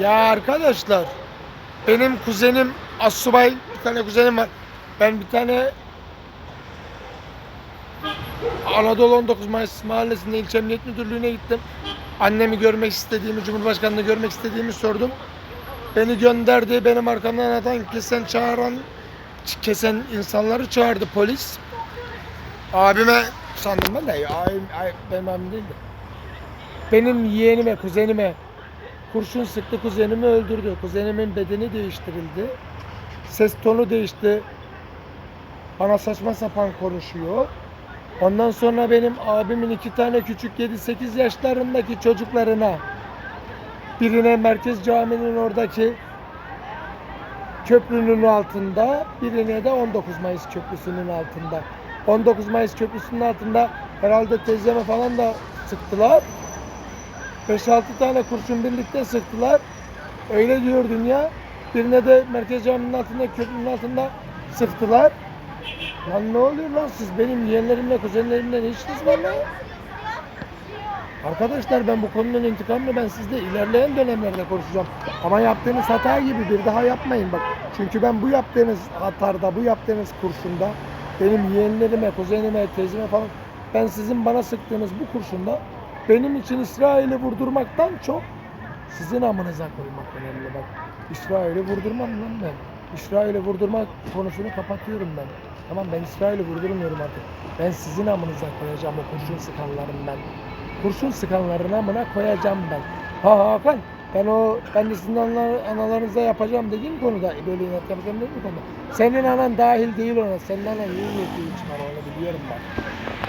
Ya arkadaşlar benim kuzenim Assubay bir tane kuzenim var. Ben bir tane Anadolu 19 Mayıs mahallesinde ilçe emniyet müdürlüğüne gittim. Annemi görmek istediğimi, Cumhurbaşkanı'nı görmek istediğimi sordum. Beni gönderdi, benim arkamdan atan kesen çağıran, kesen insanları çağırdı polis. Abime sandım ben de, abim, ay- benim abim değildi. Benim yeğenime, kuzenime kurşun sıktı, kuzenimi öldürdü. Kuzenimin bedeni değiştirildi. Ses tonu değişti. Bana saçma sapan konuşuyor. Ondan sonra benim abimin iki tane küçük 7-8 yaşlarındaki çocuklarına birine Merkez Camii'nin oradaki köprünün altında, birine de 19 Mayıs Köprüsü'nün altında. 19 Mayıs Köprüsü'nün altında herhalde teyzeme falan da sıktılar. 5-6 tane kurşun birlikte sıktılar. Öyle diyor dünya. Birine de Merkez Camii'nin altında, köprünün altında sıktılar. Lan ne oluyor lan siz benim yeğenlerimle, kuzenlerimle ne işiniz var lan? Arkadaşlar ben bu konunun intikamını ben sizde ilerleyen dönemlerde konuşacağım. Ama yaptığınız hata gibi bir daha yapmayın bak. Çünkü ben bu yaptığınız hatarda, bu yaptığınız kurşunda benim yeğenlerime, kuzenime, teyzeme falan ben sizin bana sıktığınız bu kurşunda benim için İsrail'i vurdurmaktan çok sizin amınıza koymak önemli bak. İsrail'i vurdurmam lan ben. İsrail'i vurdurmak konusunu kapatıyorum ben. Tamam ben İsrail'i vurdurmuyorum artık. Ben sizin amınıza koyacağım o kurşun sıkanların ben. Kurşun sıkanların amına koyacağım ben. Ha Hakan ben o ben de sizin analar, analarınıza yapacağım dediğim konuda böyle inat yapacağım dediğim konuda. Senin anan dahil değil ona. Senin anan iyi niyetli için onu biliyorum ben.